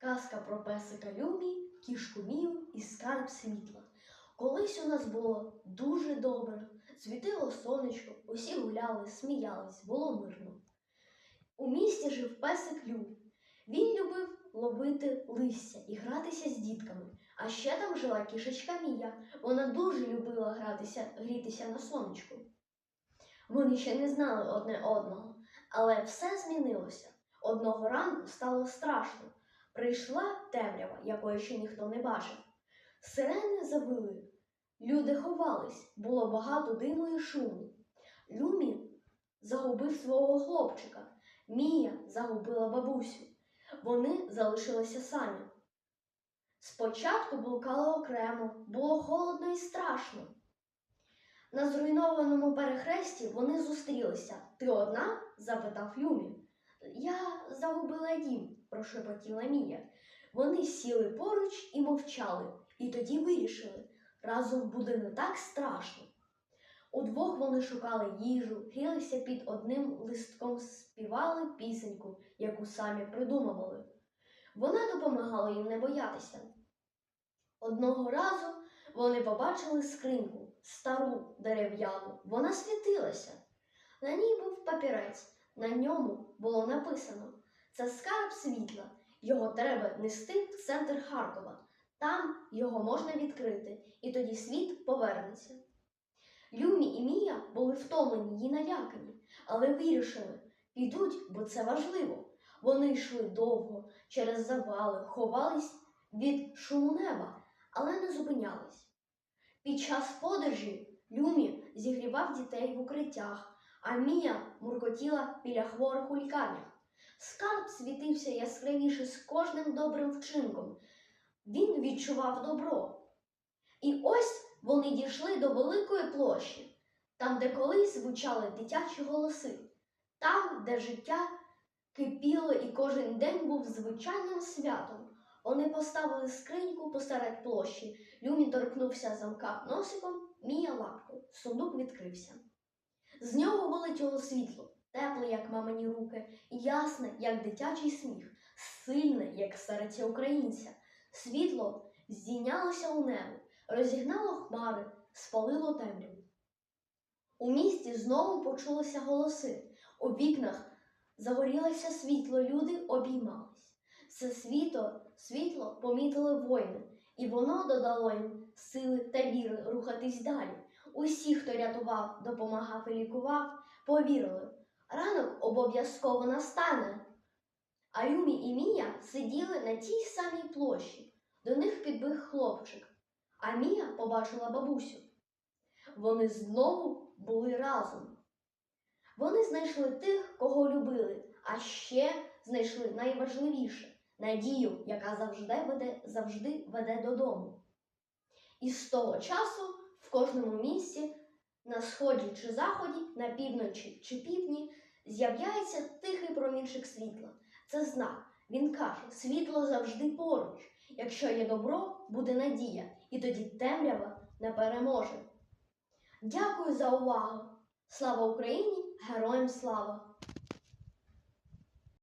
Казка про песика Люмі, кішку Мію і скарб світла. Колись у нас було дуже добре. Світило сонечко, усі гуляли, сміялись, було мирно. У місті жив песик Лю. Він любив ловити листя і гратися з дітками. А ще там жила кішечка Мія. Вона дуже любила гратися, грітися на сонечку. Вони ще не знали одне одного, але все змінилося. Одного ранку стало страшно. Прийшла темрява, якої ще ніхто не бачив. Сирени завили, люди ховались, було багато диму і шуму. Люмі загубив свого хлопчика, Мія загубила бабусю. Вони залишилися самі. Спочатку блукали окремо, було холодно і страшно. На зруйнованому перехресті вони зустрілися. Ти одна? запитав Люмі. Я загубила дім, прошепотіла Мія. Вони сіли поруч і мовчали, і тоді вирішили, разом буде не так страшно. Удвох вони шукали їжу, грілися під одним листком, співали пісеньку, яку самі придумували. Вона допомагала їм не боятися. Одного разу вони побачили скриньку, стару дерев'яну. Вона світилася. На ній був папірець. На ньому було написано: це скарб світла. Його треба нести в центр Харкова. Там його можна відкрити, і тоді світ повернеться. Люмі і Мія були втомлені й налякані, але вирішили, підуть, бо це важливо. Вони йшли довго через завали, ховались від шуму неба, але не зупинялись. Під час подорожі Люмі зігрівав дітей в укриттях, а Мія муркотіла біля хворих у лікарнях. Світився яскравіше з кожним добрим вчинком. Він відчував добро. І ось вони дійшли до великої площі, там, де колись звучали дитячі голоси, там, де життя кипіло і кожен день був звичайним святом. Вони поставили скриньку посеред площі. Люмі торкнувся замка носиком, Мія лапкою. Сундук відкрився. З нього вилетіло світло, тепле, як мамині руки, ясне, як дитячий сміх, сильне, як серце українця. Світло здійнялося у небо, розігнало хмари, спалило темряву. У місті знову почулися голоси. У вікнах загорілося світло, люди обіймались. Це світло, світло помітили воїни, і воно додало їм сили та віри рухатись далі. Усі, хто рятував, допомагав і лікував, повірили, ранок обов'язково настане. А Юмі і Мія сиділи на тій самій площі. До них підбіг хлопчик, а Мія побачила бабусю. Вони знову були разом. Вони знайшли тих, кого любили, а ще знайшли найважливіше надію, яка завжди веде, завжди веде додому. І з того часу в кожному місці, на сході чи заході, на півночі чи півдні, з'являється тихий промінчик світла. Це знак. Він каже, світло завжди поруч. Якщо є добро, буде надія, і тоді темрява не переможе. Дякую за увагу! Слава Україні! Героям слава!